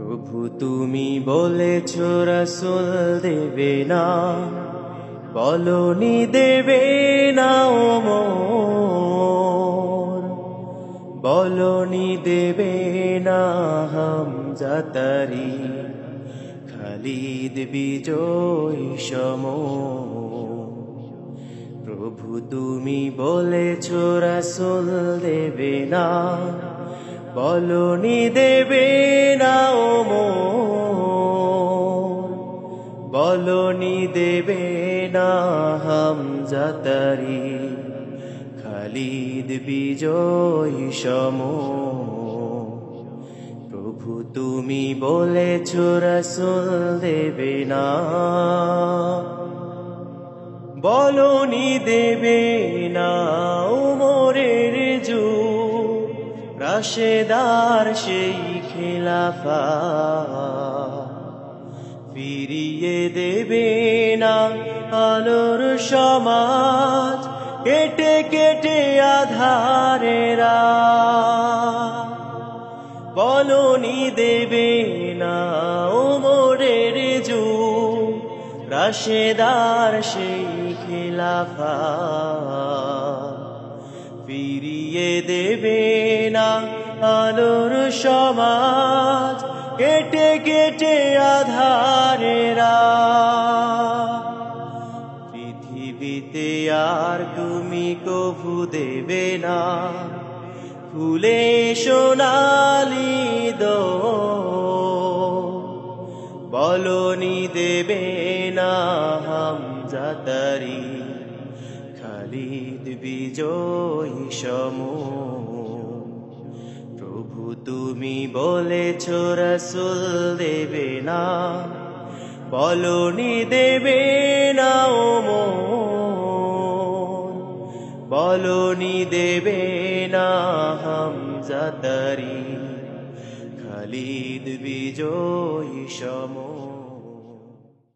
প্রভু তুমি বলেছ, রসুল দেবে না। বলনি দেবে না, ও বলনি দেবে না হাম যাতারি খালিদ বিজয় সম প্রভু তুমি বলেছ, রসুল দেবে না। বলনি দেবে না বলনি দেবে না হাম যাতারি খালিদ বিজয় সম। প্রভু তুমি বলেছ রসুল দেবে না। বলনি দেবে না উমরের যু রাশেদার সেই খেলাফা। ফিরিয়ে দেবে না আলোর সমাজ। কেটে কেটে আধারেরা বলনি দেবে না ওমরের যু রাশেদার সেই খেলাফা ফিরিয়ে দেবে না আলোর সমাজ। কেটে কেটে আধারেরা পৃথিবীতে আর তুমি কভু দেবে না। ফুলে সোনালি দো, বলনি দেবে না হাম যাতারি খালিদ বিজয় সম প্রভু তুমি বলেছ রসুল দেবে না, বলনি দেবে না ও বলনি দেবে না হাম জাতারি খালিদ বিজয়ী সম